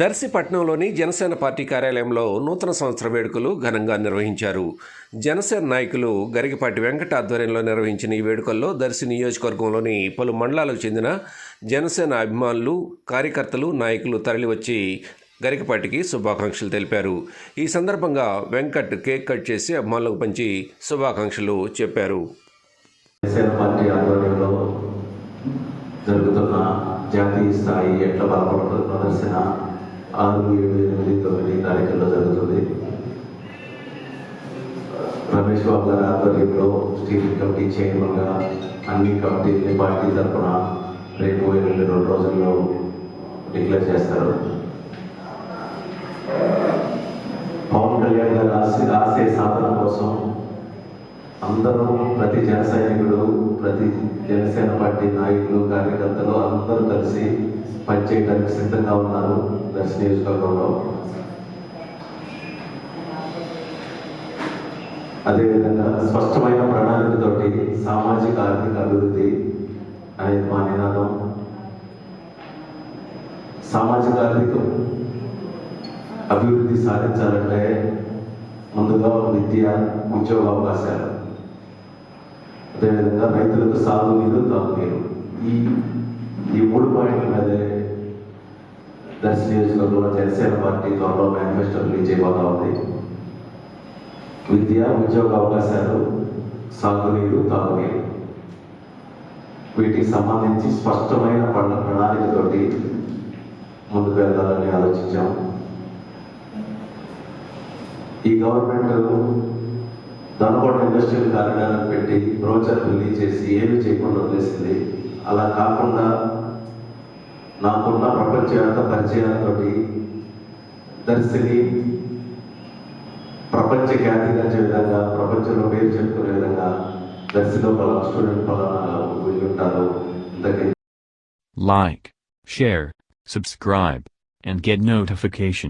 దర్శిపట్నంలోని Janasena party కార్యాలయంలో నూతన సంవత్సర వేడుకలు ఘనంగా నిర్వహించారు. జనసేన నాయకులు గరికపాటి వెంకట ఆధ్వర్యంలో నిర్వహించిన ఈ వేడుకల్లో దర్శి నియోజకవర్గంలోని పలు మండలాలకు చెందిన జనసేన అభిమానులు కార్యకర్తలు నాయకులు తరలివచ్చి గరికపాటికి శుభాకాంక్షలు తెలిపారు. ఈ సందర్భంగా వెంకట్ కేక్ కట్ చేసి అభిమానులకు పంచి శుభాకాంక్షలు చెప్పారు. జనసేన పార్టీ ఆధ్వర్యంలో జరుగుతున్న జాతీయ స్థాయి ఎట్ల బలపడుతున్న ప్రదర్శన ఆరు ఏడు ఎనిమిది తొమ్మిది తారీఖుల్లో జరుగుతుంది. రమేష్ బాబు గారి ఆధ్వర్యంలో స్టీరింగ్ కమిటీ చైర్మన్గా అన్ని కమిటీలని పార్టీ తరఫున రేపు ఎనిమిది రెండు రోజుల్లో డిక్లేర్ చేస్తారు. పవన్ కళ్యాణ్ గారి ఆశ ఆశయ సాధన కోసం అందరూ ప్రతి జన సైనికుడు ప్రతి జనసేన పార్టీ నాయకులు కార్యకర్తలు అందరూ కలిసి పనిచేయడానికి సిద్ధంగా ఉన్నారు దర్శ నియోజకవర్గంలో. అదేవిధంగా స్పష్టమైన ప్రణాళికతోటి సామాజిక ఆర్థిక అభివృద్ధి అనేది మా నినాదం. సామాజిక ఆర్థిక అభివృద్ధి సాధించాలంటే ముందుగా విద్య ఉద్యోగ అవకాశాలు. అదేవిధంగా రైతులకు సాగునీరు తాగునీరు ఈ ఈ మూడు పాయింట్ల మీదే దర్శ నియోజకవర్గంలో జనసేన పార్టీ త్వరలో మేనిఫెస్టో రిలీజ్ అయిపోతా ఉంది. విద్య ఉద్యోగ అవకాశాలు సాగునీరు తాగునీరు వీటికి సంబంధించి స్పష్టమైన ప్రణాళికతోటి ముందుకు వెళ్ళాలని ఆలోచించాము ఈ గవర్నమెంట్ ఇండస్ట్రియల్ కారిడార్ పెట్టి బ్రోచర్ రిలీజ్ చేసి ఏమి చేయకుండా వదిలేసింది అలా కాకుండా నాకున్న ప్రపంచవ్యాప్త పరిచయాలతో దర్శిని ప్రపంచ ఖ్యాతిగంచే విధంగా ప్రపంచంలో పేరు చెప్పుకునే విధంగా దర్శిలో పలానా స్టూడెంట్ పలానా వెళ్ళి ఉంటారు ఇంతకీ share share, subscribe, and get notification.